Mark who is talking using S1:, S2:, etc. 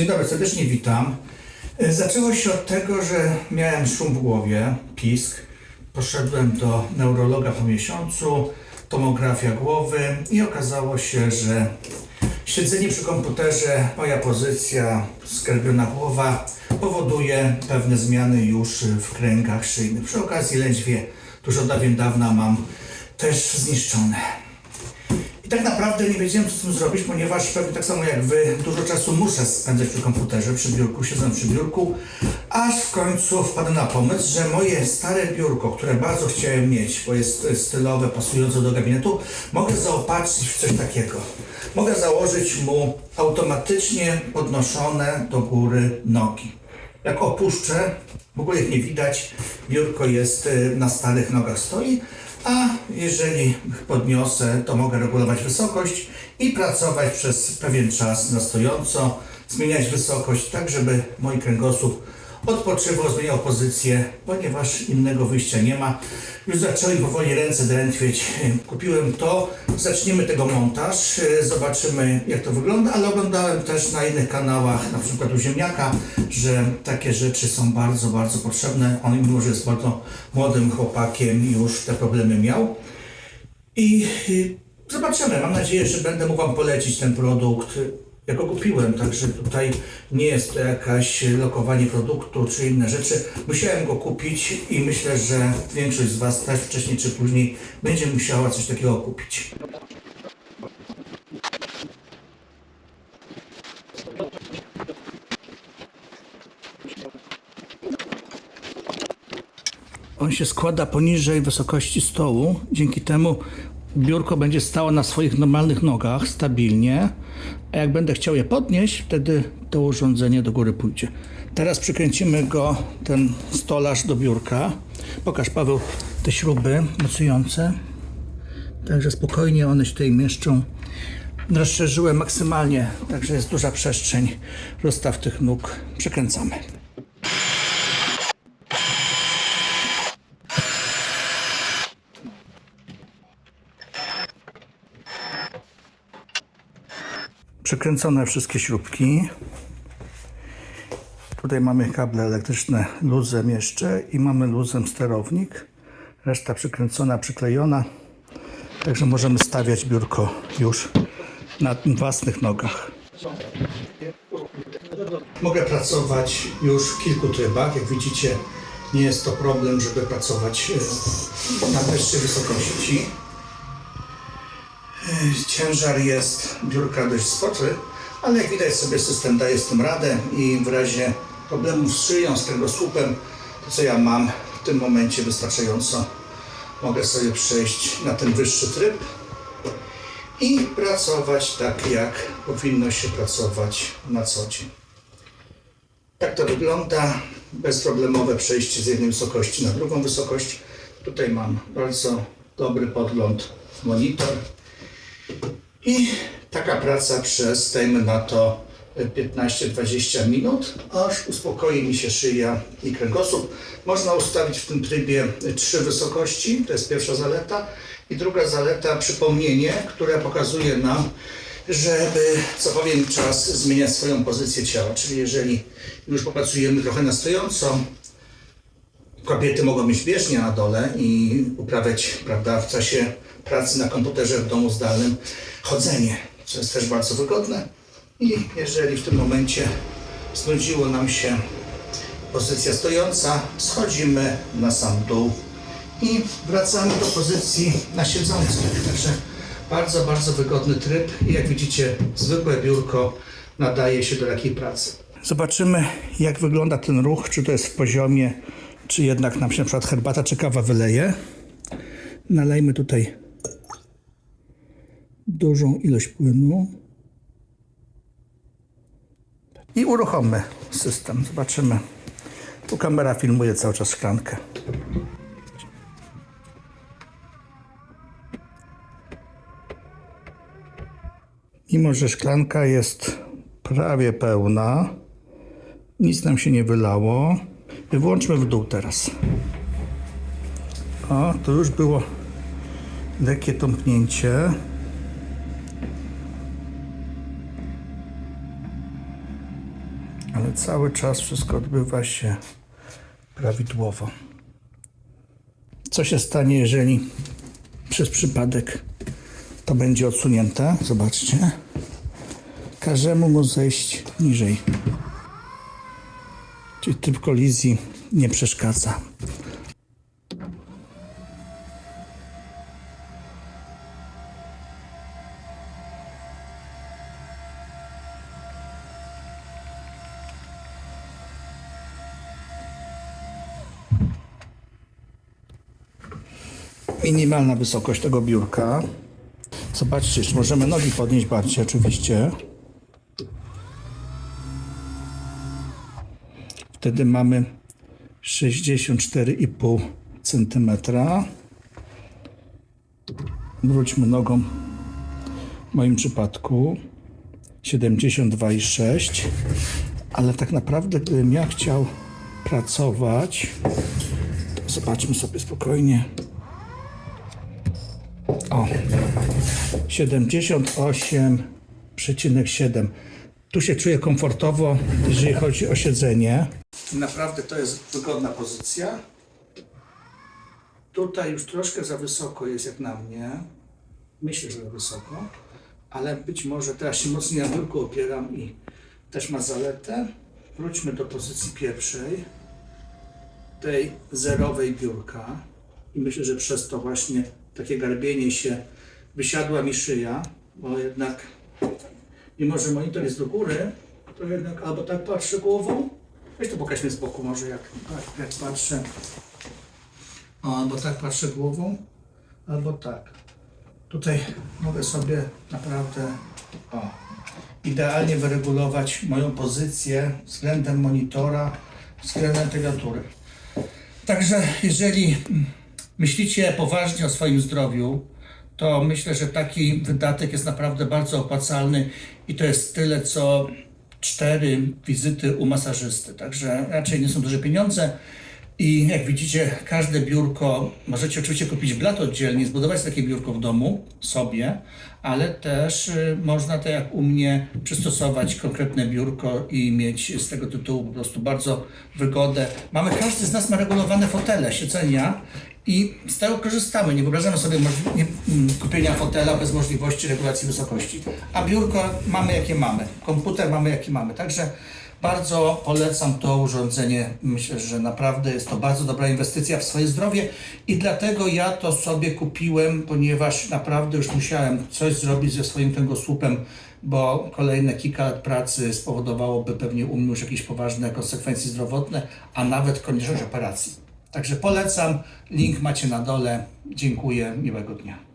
S1: Dzień dobry, serdecznie witam. E, Zaczęło się od tego, że miałem szum w głowie, pisk. Poszedłem do neurologa po miesiącu, tomografia głowy i okazało się, że siedzenie przy komputerze, moja pozycja, skarbiona głowa powoduje pewne zmiany już w kręgach szyjnych. Przy okazji lędźwie tuż od dawien dawna mam też zniszczone. Tak naprawdę nie wiedziałem, co z tym zrobić, ponieważ pewnie tak samo jak wy, dużo czasu muszę spędzać przy komputerze, przy biurku, siedzę przy biurku, aż w końcu wpadłem na pomysł, że moje stare biurko, które bardzo chciałem mieć, bo jest stylowe, pasujące do gabinetu, mogę zaopatrzyć w coś takiego. Mogę założyć mu automatycznie podnoszone do góry nogi. Jak opuszczę, w ogóle ich nie widać, biurko jest y, na starych nogach stoi, a jeżeli podniosę, to mogę regulować wysokość i pracować przez pewien czas na stojąco, zmieniać wysokość tak, żeby mój kręgosłup odpoczywał, zmieniał pozycję, ponieważ innego wyjścia nie ma. Już zaczęły mi powoli ręce drętwieć. Kupiłem to, zaczniemy tego montaż, zobaczymy jak to wygląda, ale oglądałem też na innych kanałach, na przykład u Ziemniaka, że takie rzeczy są bardzo, bardzo potrzebne. On mimo, że jest bardzo młodym chłopakiem już te problemy miał. I y, zobaczymy. Mam nadzieję, że będę mógł Wam polecić ten produkt. Ja go kupiłem, także tutaj nie jest to jakaś lokowanie produktu czy inne rzeczy. Musiałem go kupić i myślę, że większość z Was też wcześniej czy później będzie musiała coś takiego kupić. On się składa poniżej wysokości stołu. Dzięki temu biurko będzie stało na swoich normalnych nogach stabilnie. A jak będę chciał je podnieść, wtedy to urządzenie do góry pójdzie. Teraz przykręcimy go, ten stolarz do biurka. Pokaż Paweł te śruby mocujące. Także spokojnie one się tutaj mieszczą. Rozszerzyłem maksymalnie, także jest duża przestrzeń. Rozstaw tych nóg. Przekręcamy. Przekręcone wszystkie śrubki. Tutaj mamy kable elektryczne luzem jeszcze i mamy luzem sterownik. Reszta przykręcona, przyklejona. Także możemy stawiać biurko już na własnych nogach. Mogę pracować już w kilku trybach. Jak widzicie, nie jest to problem, żeby pracować e, na wyższej wysokości. Ciężar jest biurka dość spory, ale jak widać sobie system daje z tym radę i w razie problemów z szyją, z kręgosłupem, to co ja mam w tym momencie wystarczająco, mogę sobie przejść na ten wyższy tryb i pracować tak, jak powinno się pracować na co dzień. Tak to wygląda. Bezproblemowe przejście z jednej wysokości na drugą wysokość. Tutaj mam bardzo dobry podgląd w monitor. I taka praca przez, dajmy na to, 15-20 minut, aż uspokoi mi się szyja i kręgosłup. Można ustawić w tym trybie trzy wysokości, to jest pierwsza zaleta. I druga zaleta, przypomnienie, które pokazuje nam, żeby co pewien czas zmieniać swoją pozycję ciała. Czyli jeżeli już popracujemy trochę na stojąco, Kobiety mogą mieć bieżnię na dole i uprawiać prawda, w czasie pracy na komputerze w domu zdalnym chodzenie, co jest też bardzo wygodne. I jeżeli w tym momencie znudziło nam się pozycja stojąca, schodzimy na sam dół i wracamy do pozycji na siedzącej. Także bardzo, bardzo wygodny tryb i jak widzicie zwykłe biurko nadaje się do takiej pracy. Zobaczymy jak wygląda ten ruch, czy to jest w poziomie, czy jednak nam się na przykład herbata czy kawa wyleje. Nalejmy tutaj dużą ilość płynu i uruchommy system. Zobaczymy. Tu kamera filmuje cały czas szklankę. Mimo, że szklanka jest prawie pełna, nic nam się nie wylało. Wyłączmy w dół teraz. O, to już było lekkie tąpnięcie. Cały czas wszystko odbywa się prawidłowo. Co się stanie, jeżeli przez przypadek to będzie odsunięte? Zobaczcie. Każemu mu zejść niżej. Czyli typ kolizji nie przeszkadza. Minimalna wysokość tego biurka. Zobaczcie, jeszcze możemy nogi podnieść bardziej oczywiście. Wtedy mamy 64,5 cm. Wróćmy nogą w moim przypadku 72,6 ale tak naprawdę gdybym ja chciał pracować to zobaczmy sobie spokojnie o 78,7 tu się czuję komfortowo jeżeli chodzi o siedzenie naprawdę to jest wygodna pozycja Tutaj już troszkę za wysoko jest jak na mnie. Myślę, że wysoko, ale być może teraz się mocniej na biurku opieram i też ma zaletę. Wróćmy do pozycji pierwszej, tej zerowej biurka. I myślę, że przez to właśnie takie garbienie się wysiadła mi szyja, bo jednak mimo, że monitor jest do góry, to jednak albo tak patrzę głową, weź to pokażmy z boku może jak, jak, jak patrzę. Albo tak patrzę głową, albo tak. Tutaj mogę sobie naprawdę o, idealnie wyregulować moją pozycję względem monitora, względem klawiatury. Także jeżeli mm, myślicie poważnie o swoim zdrowiu, to myślę, że taki wydatek jest naprawdę bardzo opłacalny i to jest tyle, co cztery wizyty u masażysty. Także raczej nie są duże pieniądze. I jak widzicie, każde biurko, możecie oczywiście kupić blat oddzielnie, zbudować takie biurko w domu sobie, ale też y, można tak jak u mnie przystosować konkretne biurko i mieć z tego tytułu po prostu bardzo wygodę. Mamy, każdy z nas ma regulowane fotele, siedzenia i z tego korzystamy. Nie wyobrażamy sobie nie, mm, kupienia fotela bez możliwości regulacji wysokości. A biurko mamy jakie mamy, komputer mamy jaki mamy. Także bardzo polecam to urządzenie. Myślę, że naprawdę jest to bardzo dobra inwestycja w swoje zdrowie i dlatego ja to sobie kupiłem, ponieważ naprawdę już musiałem coś zrobić ze swoim kręgosłupem, bo kolejne kilka lat pracy spowodowałoby pewnie u mnie już jakieś poważne konsekwencje zdrowotne, a nawet konieczność operacji. Także polecam, link macie na dole. Dziękuję, miłego dnia.